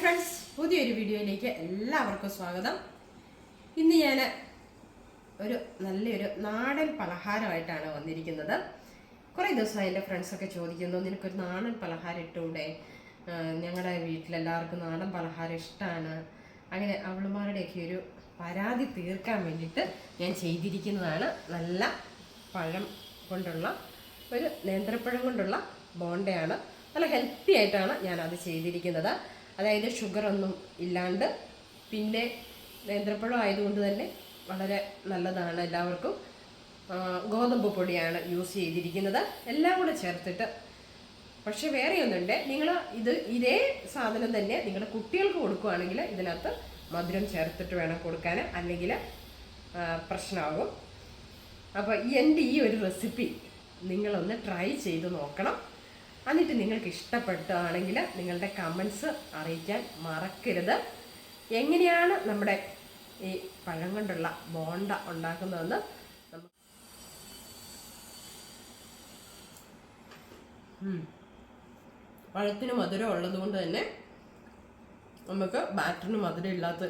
Friends പുതിയൊരു വീഡിയോയിലേക്ക് എല്ലാവർക്കും സ്വാഗതം. ഇന്ന് ഞാൻ ഒരു നല്ലൊരു നാടൻ പലഹാരമായിട്ടാണ് വന്നിരിക്കുന്നത്. കുറേ ദിവസമായി എന്റെ ഫ്രണ്ട്സൊക്കെ ചോദിക്കുന്നു നിനക്കൊരു നാടൻ പലഹാരം ഇട്ടൂടെ ഞങ്ങളുടെ വീട്ടിലെല്ലാവർക്കും നാടൻ പലഹാരം ഇഷ്ടമാണ് അങ്ങനെ അവളുമാരുടെയൊക്കെ ഒരു പരാതി തീർക്കാൻ വേണ്ടിയിട്ട് ഞാൻ ചെയ്തിരിക്കുന്നതാണ്. നല്ല പഴം കൊണ്ടുള്ള ഒരു നേന്ത്രപ്പഴം കൊണ്ടുള്ള ബോണ്ടയാണ്. നല്ല ഹെൽത്തി ആയിട്ടാണ് ഞാനത് ചെയ്തിരിക്കുന്നത്. അതായത് ഷുഗർ ഒന്നും ഇല്ലാണ്ട് പിന്നെ നേന്ത്രപ്പഴം ആയതുകൊണ്ട് തന്നെ വളരെ നല്ലതാണ് എല്ലാവർക്കും. ഗോതമ്പ് പൊടിയാണ് യൂസ് ചെയ്തിരിക്കുന്നത്. എല്ലാം കൂടെ ചേർത്തിട്ട്. പക്ഷെ വേറെ ഒന്നുണ്ട്. നിങ്ങൾ ഇത് ഇതേ സാധനം തന്നെ നിങ്ങളുടെ കുട്ടികൾക്ക് കൊടുക്കുകയാണെങ്കിൽ ഇതിനകത്ത് മധുരം ചേർത്തിട്ട് വേണം കൊടുക്കാൻ. അല്ലെങ്കിൽ പ്രശ്നമാകും. അപ്പോൾ എന്റെ ഈ ഒരു റെസിപ്പി നിങ്ങളൊന്ന് ട്രൈ ചെയ്ത് നോക്കണം. എന്നിട്ട് നിങ്ങൾക്ക് ഇഷ്ടപ്പെട്ടാണെങ്കിൽ നിങ്ങളുടെ കമൻസ് അറിയിക്കാൻ മറക്കരുത്. എങ്ങനെയാണ് നമ്മുടെ ഈ പഴം കൊണ്ടുള്ള ബോണ്ട ഉണ്ടാക്കുന്നതെന്ന്. പഴത്തിന് മധുരം ഉള്ളത് കൊണ്ട് തന്നെ നമുക്ക് ബാറ്ററിന് മധുരം ഇല്ലാത്ത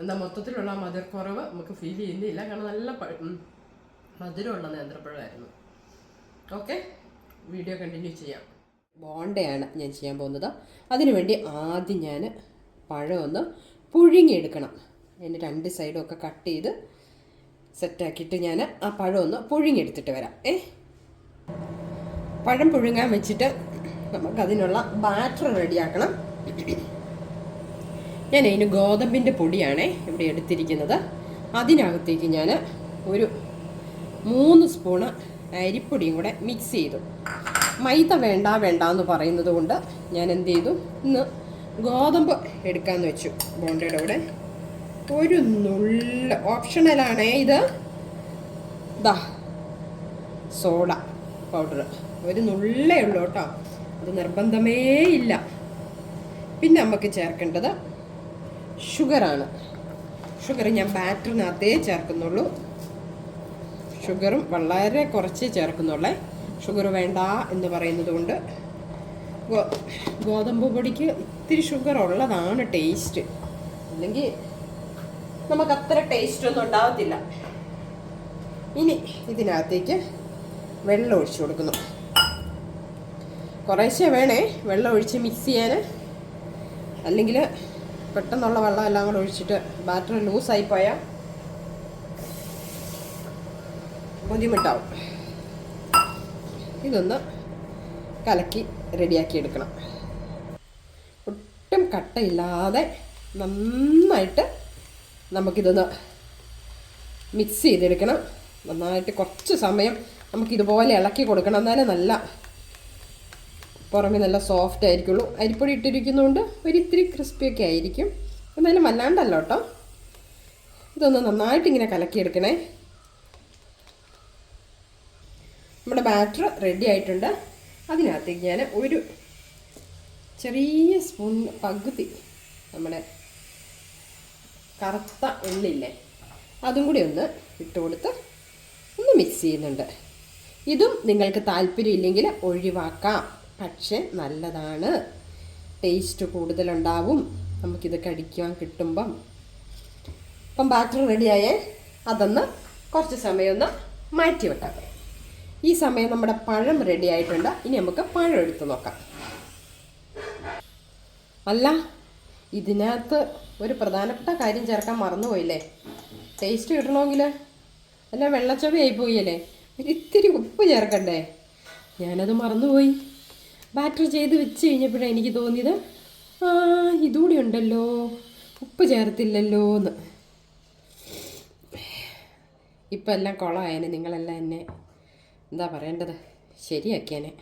എന്താ മൊത്തത്തിലുള്ള മധുരക്കുറവ് നമുക്ക് ഫീൽ ചെയ്യുന്നില്ല. കാരണം നല്ല മധുരമുള്ള നേന്ത്രപ്പഴമായിരുന്നു. ഓക്കെ വീഡിയോ കണ്ടിന്യൂ ചെയ്യാം. ബോണ്ടയാണ് ഞാൻ ചെയ്യാൻ പോകുന്നത്. അതിനുവേണ്ടി ആദ്യം ഞാൻ പഴം ഒന്ന് പുഴുങ്ങിയെടുക്കണം. അതിന്റെ രണ്ട് സൈഡും ഒക്കെ കട്ട് ചെയ്ത് സെറ്റാക്കിയിട്ട് ഞാൻ ആ പഴം ഒന്ന് പുഴുങ്ങിയെടുത്തിട്ട് വരാം. ഏ? പഴം പുഴുങ്ങാൻ വെച്ചിട്ട് നമുക്കതിനുള്ള ബാറ്റർ റെഡിയാക്കണം. ഞാൻ അതിന് ഗോതമ്പിന്റെ പൊടിയാണേ ഇവിടെ എടുത്തിരിക്കുന്നത്. അതിനകത്തേക്ക് ഞാൻ ഒരു മൂന്ന് സ്പൂണ് അരിപ്പൊടിയും കൂടെ മിക്സ് ചെയ്തു. മൈദ വേണ്ട വേണ്ട എന്ന് പറയുന്നത് കൊണ്ട് ഞാൻ എന്ത് ചെയ്തു? ഇന്ന് ഗോതമ്പ് എടുക്കാമെന്ന് വെച്ചു. ബോണ്ടയുടെ കൂടെ. ഒരു നുള്ള ഓപ്ഷണലാണേ ഇത്. ദാ സോഡ പൗഡർ ഒരു നുള്ളേ ഉള്ളൂ കേട്ടോ. അത് നിർബന്ധമേ ഇല്ല. പിന്നെ നമുക്ക് ചേർക്കേണ്ടത് ഷുഗറാണ് ഷുഗർ ഞാൻ ബാറ്ററിനകത്തേ ചേർക്കുന്നുള്ളൂ. ഷുഗറും വളരെ കുറച്ച് ചേർക്കുന്നുള്ളേ. ഷുഗർ വേണ്ട എന്ന് പറയുന്നത് കൊണ്ട് ഗോതമ്പ് പൊടിക്ക് ഇത്തിരി ഷുഗർ ഉള്ളതാണ് ടേസ്റ്റ്. അല്ലെങ്കിൽ നമുക്ക് അത്ര ടേസ്റ്റ് ഒന്നും ഉണ്ടാവത്തില്ല. ഇനി ഇതിനകത്തേക്ക് വെള്ളം ഒഴിച്ചു കൊടുക്കുന്നു. കുറേശ്ശെ വേണേ വെള്ളം ഒഴിച്ച് മിക്സ് ചെയ്യാൻ അല്ലെങ്കിൽ പെട്ടെന്നുള്ള വെള്ളം എല്ലാം കൂടെ ഒഴിച്ചിട്ട് ബാറ്ററി ലൂസായി പോയാൽ ബുദ്ധിമുട്ടാവും. ഇതൊന്ന് കലക്കി റെഡിയാക്കി എടുക്കണം. ഒട്ടും കട്ടയില്ലാതെ നന്നായിട്ട് നമുക്കിതൊന്ന് മിക്സ് ചെയ്തെടുക്കണം. നന്നായിട്ട് കുറച്ച് സമയം നമുക്കിതുപോലെ ഇളക്കി കൊടുക്കണം. എന്നാലേ നല്ല പുറമെ നല്ല സോഫ്റ്റ് ആയിരിക്കുള്ളൂ. അരിപ്പൊടി ഇട്ടിരിക്കുന്നതുകൊണ്ട് ഒരിത്തിരി ക്രിസ്പിയൊക്കെ ആയിരിക്കും. എന്നാലും വല്ലാണ്ടല്ല കേട്ടോ. ഇതൊന്ന് നന്നായിട്ട് ഇങ്ങനെ കലക്കിയെടുക്കണേ. നമ്മുടെ ബാറ്റർ റെഡി ആയിട്ടുണ്ട്. അതിനകത്തേക്ക് ഞാൻ ഒരു ചെറിയ സ്പൂൺ പകുതി നമ്മുടെ കറുത്ത എള്ളില്ലേ അതും കൂടി ഒന്ന് ഇട്ട് കൊടുത്ത് ഒന്ന് മിക്സ് ചെയ്യുന്നുണ്ട്. ഇതും നിങ്ങൾക്ക് താല്പര്യമില്ലെങ്കിൽ ഒഴിവാക്കാം. പക്ഷെ നല്ലതാണ്. ടേസ്റ്റ് കൂടുതലുണ്ടാവും. നമുക്കിത് കടിക്കാൻ കിട്ടുമ്പം. അപ്പം ബാറ്റർ റെഡിയായേ അതൊന്ന് കുറച്ച് സമയം ഒന്ന് മാറ്റി വെക്കാം ഈ സമയം നമ്മുടെ പഴം റെഡി ആയിട്ടുണ്ട്. ഇനി നമുക്ക് പഴം എടുത്ത് നോക്കാം. അല്ല ഇതിനകത്ത് ഒരു പ്രധാനപ്പെട്ട കാര്യം ചേർക്കാൻ മറന്നുപോയില്ലേ? ടേസ്റ്റ് കിട്ടണമെങ്കിൽ അല്ല വെള്ളച്ചവയായി പോയല്ലേ? ഒരു ഇത്തിരി ഉപ്പ് ചേർക്കണ്ടേ? ഞാനത് മറന്നുപോയി. ബാറ്റർ ചെയ്ത് വെച്ച് കഴിഞ്ഞപ്പോഴാണ് എനിക്ക് തോന്നിയത് ആ ഇതുകൂടി ഉണ്ടല്ലോ. ഉപ്പ് ചേർത്തില്ലല്ലോ എന്ന്. ഇപ്പം എല്ലാം കുളമായനെ നിങ്ങളെല്ലാം എന്നെ. എന്താ പറയേണ്ടത്? ശരിയാക്കിയാനെ.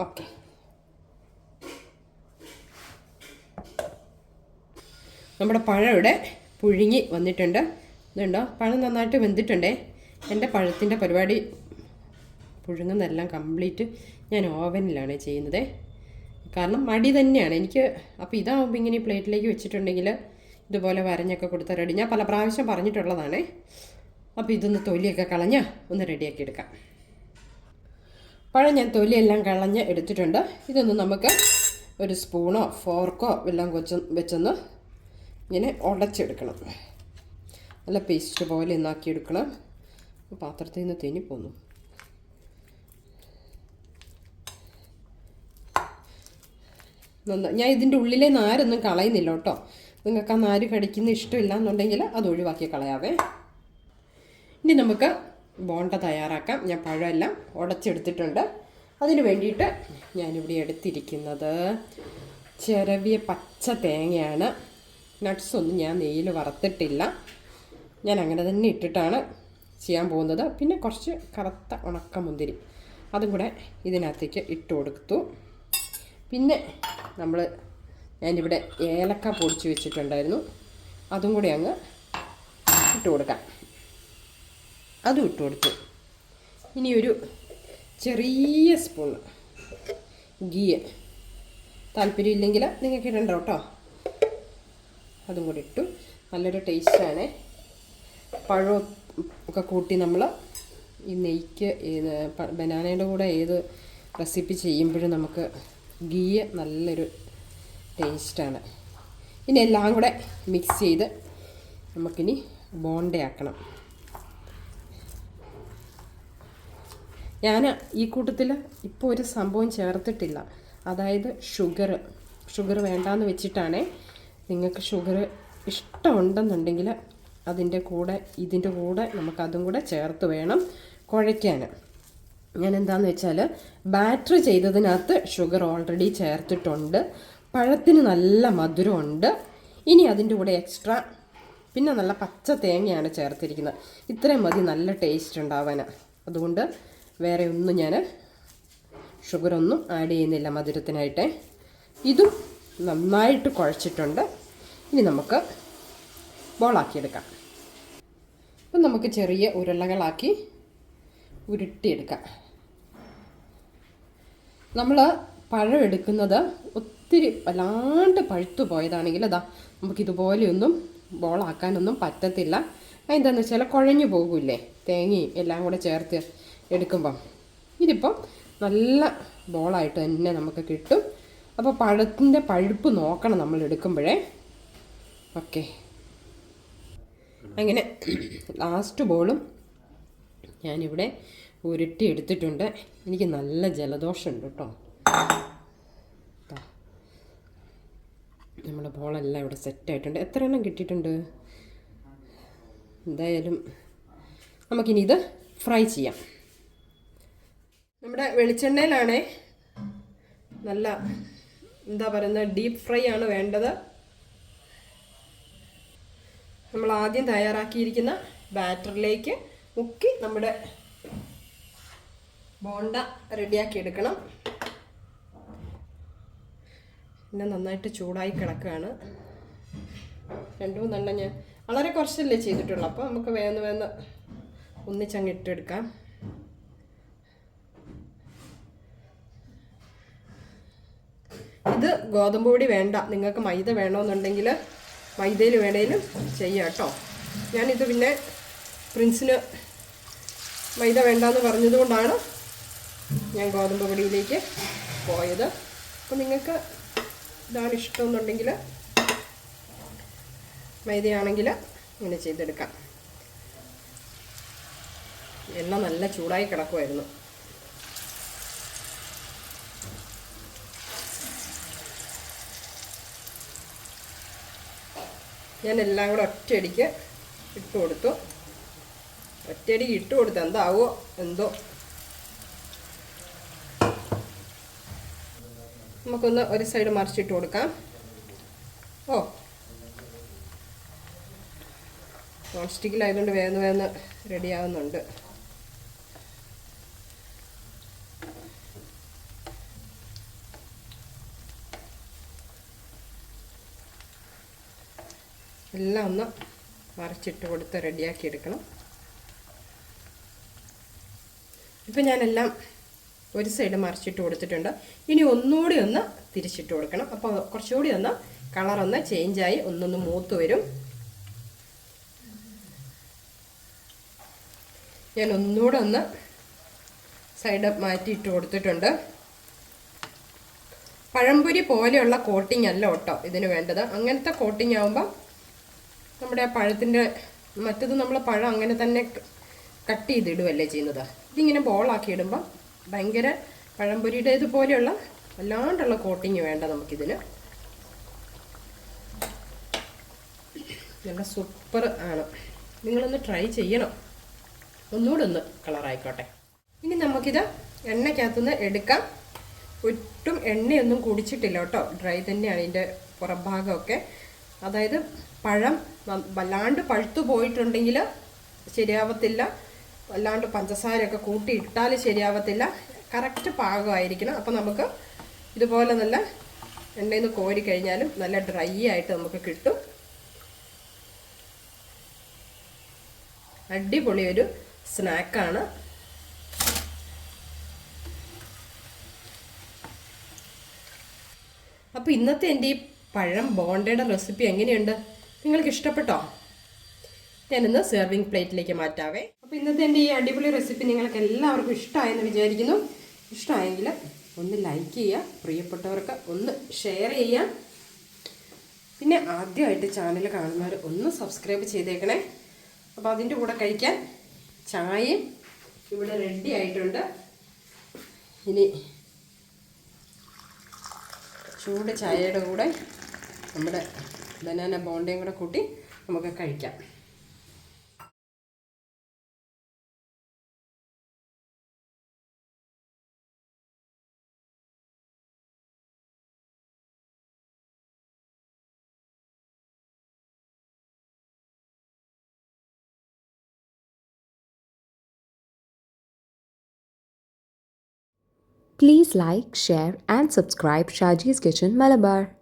ഓക്കെ. നമ്മുടെ പഴം ഇവിടെ പുഴുങ്ങി വന്നിട്ടുണ്ട്. ഇതുണ്ടോ? പഴം നന്നായിട്ട് വെന്തിട്ടുണ്ടേ? എന്റെ പഴത്തിന്റെ പരിപാടി പുഴുങ്ങുന്നതെല്ലാം കംപ്ലീറ്റ് ഞാൻ ഓവനിലാണ് ചെയ്യുന്നത്. കാരണം മടി തന്നെയാണ്. എനിക്ക് അപ്പോൾ ഇതാവുമ്പോൾ ഇങ്ങനെ പ്ലേറ്റിലേക്ക് വെച്ചിട്ടുണ്ടെങ്കിൽ ഇതുപോലെ വരഞ്ഞൊക്കെ കൊടുത്താൽ റെഡി. ഞാൻ പല പ്രാവശ്യം പറഞ്ഞിട്ടുള്ളതാണേ. അപ്പോൾ ഇതൊന്ന് തൊലിയൊക്കെ കളഞ്ഞ് ഒന്ന് റെഡിയാക്കി എടുക്കാം. പഴം ഞാൻ തൊലിയെല്ലാം കളഞ്ഞ് എടുത്തിട്ടുണ്ട്. ഇതൊന്ന് നമുക്ക് ഒരു സ്പൂണോ ഫോർക്കോ എല്ലാം കൊച്ച് വെച്ചൊന്ന് ഇങ്ങനെ ഉടച്ചെടുക്കണം. നല്ല പേസ്റ്റ് പോലെ ഒന്നാക്കിയെടുക്കണം പാത്രത്തിൽ നിന്ന് തെന്നിപ്പോന്നു നന്ന ഞാൻ ഇതിന്റെ ഉള്ളിലെ നാരൊന്നും കളയുന്നില്ല കേട്ടോ. നിങ്ങൾക്ക് ആ നാര് കടിക്കുന്ന ഇഷ്ടമില്ല എന്നുണ്ടെങ്കിൽ അത് ഒഴിവാക്കി കളയാവേ. ഇനി നമുക്ക് ബോണ്ട തയ്യാറാക്കാം. ഞാൻ പഴമെല്ലാം ഉടച്ചെടുത്തിട്ടുണ്ട്. അതിന് വേണ്ടിയിട്ട് ഞാനിവിടെ എടുത്തിരിക്കുന്നത് ചിരവിയ പച്ച തേങ്ങയാണ്. നട്ട്സ് ഒന്നും ഞാൻ നെയ്യിൽ വറുത്തിട്ടില്ല. ഞാൻ അങ്ങനെ തന്നെ ഇട്ടിട്ടാണ് ചെയ്യാൻ പോകുന്നത്. പിന്നെ കുറച്ച് കറുത്ത ഉണക്കമുന്തിരി അതും കൂടെ ഇതിനകത്തേക്ക് ഇട്ട് കൊടുത്തു. പിന്നെ നമ്മൾ ഞാനിവിടെ ഏലക്ക പൊടിച്ച് വെച്ചിട്ടുണ്ടായിരുന്നു. അതും കൂടി അങ്ങ് ഇട്ട് കൊടുക്കാം. അതും ഇട്ട് കൊടുത്തു. ഇനി ഒരു ചെറിയ സ്പൂൺ ഗീ താല്പര്യമില്ലെങ്കിൽ നിങ്ങൾക്ക് ഇടണ്ട കേട്ടോ. അതും കൂടി ഇട്ടു. നല്ലൊരു ടേസ്റ്റാണ് പഴം ഒക്കെ കൂട്ടി നമ്മൾ ഈ നെയ്ക്ക് ഏത് ബനാനയുടെ കൂടെ ഏത് റെസിപ്പി ചെയ്യുമ്പോഴും നമുക്ക് ഗീ നല്ലൊരു ടേസ്റ്റാണ് ഇനി എല്ലാം കൂടെ മിക്സ് ചെയ്ത് നമുക്കിനി ബോണ്ടയാക്കണം. ഞാൻ ഈ കൂട്ടത്തിൽ ഇപ്പോൾ ഒരു സംഭവം ചേർത്തിട്ടില്ല. അതായത് ഷുഗർ ഷുഗർ വേണ്ടാന്ന് വെച്ചിട്ടാണേ നിങ്ങൾക്ക് ഷുഗർ ഇഷ്ടമുണ്ടെന്നുണ്ടെങ്കിൽ അതിന്റെ കൂടെ ഇതിന്റെ കൂടെ നമുക്ക് അതും കൂടെ ചേർത്ത് വേണം കുഴയ്ക്കാൻ ഞാൻ എന്താന്ന് വെച്ചാൽ ബാറ്റർ ചെയ്തതിനകത്ത് ഷുഗർ ഓൾറെഡി ചേർത്തിട്ടുണ്ട്. പഴത്തിന് നല്ല മധുരമുണ്ട്. ഇനി അതിന്റെ കൂടെ എക്സ്ട്രാ പിന്നെ നല്ല പച്ച തേങ്ങയാണ് ചേർത്തിരിക്കുന്നത്. ഇത്രയും മതി നല്ല ടേസ്റ്റ് ഉണ്ടാവാൻ അതുകൊണ്ട് വേറെ ഒന്നും ഞാൻ ഷുഗറൊന്നും ആഡ് ചെയ്യുന്നില്ല മധുരത്തിനായിട്ട്. ഇതും നന്നായിട്ട് കുഴച്ചിട്ടുണ്ട്. ഇനി നമുക്ക് ബോളാക്കിയെടുക്കാം. അപ്പം നമുക്ക് ചെറിയ ഉരുളകളാക്കി ഉരുട്ടിയെടുക്കാം. നമ്മൾ പഴം എടുക്കുന്നത് ഒത്തിരി വല്ലാണ്ട് പഴുത്തു പോയതാണെങ്കിൽ അതാ നമുക്കിതുപോലെയൊന്നും ബോളാക്കാനൊന്നും പറ്റത്തില്ല. എന്താണെന്ന് വെച്ചാൽ കുഴഞ്ഞു പോകില്ലേ തേങ്ങയും എല്ലാം കൂടെ ചേർത്ത് എടുക്കുമ്പം. ഇതിപ്പം നല്ല ബോളായിട്ട് തന്നെ നമുക്ക് കിട്ടും. അപ്പോൾ പഴത്തിന്റെ പഴുപ്പ് നോക്കണം നമ്മൾ എടുക്കുമ്പോഴേ. ഓക്കെ. അങ്ങനെ ലാസ്റ്റ് ബോളും ഞാനിവിടെ ഉരുട്ടി എടുത്തിട്ടുണ്ട്. എനിക്ക് നല്ല ജലദോഷമുണ്ട് കേട്ടോ. നമ്മുടെ ബോളെല്ലാം ഇവിടെ സെറ്റായിട്ടുണ്ട് എത്ര എണ്ണം കിട്ടിയിട്ടുണ്ട്? എന്തായാലും നമുക്കിനി ഇത് ഫ്രൈ ചെയ്യാം. നമ്മുടെ വെളിച്ചെണ്ണയിലാണ് നല്ല എന്താ പറയുന്നത് ഡീപ്പ് ഫ്രൈ ആണ് വേണ്ടത്. നമ്മൾ ആദ്യം തയ്യാറാക്കിയിരിക്കുന്ന ബാറ്ററിലേക്ക് മുക്കി നമ്മുടെ ബോണ്ട റെഡിയാക്കി എടുക്കണം. പിന്നെ നന്നായിട്ട് ചൂടായി കിടക്കുകയാണ്. രണ്ടു മൂന്നെണ്ണം ഞാൻ വളരെ കുറച്ചല്ലേ ചെയ്തിട്ടുള്ളൂ. അപ്പോൾ നമുക്ക് വേന്ന് വേന്ന് ഒന്നിച്ചങ്ങ് ഇട്ടെടുക്കാം. ഇത് ഗോതമ്പ് പൊടി വേണ്ട. നിങ്ങൾക്ക് മൈദ വേണമെന്നുണ്ടെങ്കിൽ മൈദയിൽ വേണേലും ചെയ്യാം കേട്ടോ. ഞാനിത് പിന്നെ പ്രിൻസിന് മൈദ വേണ്ടാന്ന് പറഞ്ഞതുകൊണ്ടാണ് ഞാൻ ഗോതമ്പ് പൊടിയിലേക്ക് പോയത്. അപ്പോൾ നിങ്ങൾക്ക് ഇതാണ് ഇഷ്ടമെന്നുണ്ടെങ്കിൽ മൈദയാണെങ്കിൽ ഇങ്ങനെ ചെയ്തെടുക്കാം. എണ്ണ നല്ല ചൂടായി കിടക്കുമായിരുന്നു ഞാൻ എല്ലാം കൂടെ ഒറ്റയടിക്ക് ഇട്ട് കൊടുത്തു. ഒറ്റയടിക്ക് ഇട്ട് കൊടുത്തു എന്താവോ എന്തോ. നമുക്കൊന്ന് ഒരു സൈഡ് മറിച്ചിട്ട് കൊടുക്കാം. ഓ. നോൺ സ്റ്റിക്കിലായതുകൊണ്ട് വേഗം വേഗം റെഡി എല്ലാം ഒന്ന് മറിച്ചിട്ട് കൊടുത്ത് റെഡിയാക്കി എടുക്കണം. ഇപ്പം ഞാനെല്ലാം ഒരു സൈഡ് മറിച്ചിട്ട് കൊടുത്തിട്ടുണ്ട്. ഇനി ഒന്നുകൂടി ഒന്ന് തിരിച്ചിട്ട് കൊടുക്കണം. അപ്പോൾ കുറച്ചുകൂടി ഒന്ന് കളറൊന്ന് ചേഞ്ചായി ഒന്നൊന്ന് മൂത്ത് വരും. ഞാൻ ഒന്നുകൂടെ ഒന്ന് സൈഡ് മാറ്റിയിട്ട് കൊടുത്തിട്ടുണ്ട്. പഴംപൊരി പോലെയുള്ള കോട്ടിംഗ് അല്ല കേട്ടോ ഇതിന് വേണ്ടത്. അങ്ങനത്തെ കോട്ടിംഗ് ആകുമ്പോൾ നമ്മുടെ ആ പഴത്തിന്റെ മറ്റത് നമ്മൾ പഴം അങ്ങനെ തന്നെ കട്ട് ചെയ്തിടുകയല്ലേ ചെയ്യുന്നത്? ഇതിങ്ങനെ ബോളാക്കി ഇടുമ്പം ഭയങ്കര പഴംപൊരിയുടെ ഇതുപോലെയുള്ള വല്ലാണ്ടുള്ള കോട്ടിങ് വേണ്ട നമുക്കിതിന്. നല്ല സൂപ്പർ ആണ്. നിങ്ങളൊന്ന് ട്രൈ ചെയ്യണം. ഒന്നുകൂടെ ഒന്ന് കളറായിക്കോട്ടെ ഇനി നമുക്കിത് എണ്ണയ്ക്കകത്തുനിന്ന് എടുക്കാം. ഒട്ടും എണ്ണയൊന്നും കുടിച്ചിട്ടില്ല കേട്ടോ. ഡ്രൈ തന്നെയാണ് ഇതിന്റെ പുറംഭാഗമൊക്കെ അതായത് പഴം വല്ലാണ്ട് പഴുത്തു പോയിട്ടുണ്ടെങ്കിൽ ശരിയാവത്തില്ല. വല്ലാണ്ട് പഞ്ചസാരയൊക്കെ കൂട്ടി ഇട്ടാൽ ശരിയാവത്തില്ല. കറക്റ്റ് പാകമായിരിക്കണം. അപ്പോൾ നമുക്ക് ഇതുപോലെ നല്ല എണ്ണയിൽ നിന്ന് കോരി കഴിഞ്ഞാലും നല്ല ഡ്രൈ ആയിട്ട് നമുക്ക് കിട്ടും. അടിപൊളി ഒരു സ്നാക്കാണ്. അപ്പോൾ ഇന്നത്തെ എന്റെ ഈ പഴം ബോണ്ടയുടെ റെസിപ്പി എങ്ങനെയുണ്ട്? നിങ്ങൾക്ക് ഇഷ്ടപ്പെട്ടോ ഞാനിന്ന് സെർവിങ് പ്ലേറ്റിലേക്ക് മാറ്റാവേ. അപ്പോൾ ഇന്നത്തെ എന്റെ ഈ അടിപൊളി റെസിപ്പി നിങ്ങൾക്ക് എല്ലാവർക്കും ഇഷ്ടമായെന്ന് വിചാരിക്കുന്നു. ഇഷ്ടമായെങ്കിൽ ഒന്ന് ലൈക്ക് ചെയ്യുക പ്രിയപ്പെട്ടവർക്ക് ഒന്ന് ഷെയർ ചെയ്യുക. പിന്നെ ആദ്യമായിട്ട് ചാനൽ കാണുന്നവർ ഒന്ന് സബ്സ്ക്രൈബ് ചെയ്തേക്കണേ. അപ്പോൾ അതിന്റെ കൂടെ കഴിക്കാൻ ചായയും ഇവിടെ റെഡി ആയിട്ടുണ്ട്. ഇനി ചൂട് ചായയുടെ കൂടെ നമ്മുടെ ബനാന ബോണ്ടയും കൂടെ കൂട്ടി നമുക്ക് കഴിക്കാം Please like, share, and subscribe Shaji's Kitchen Malabar.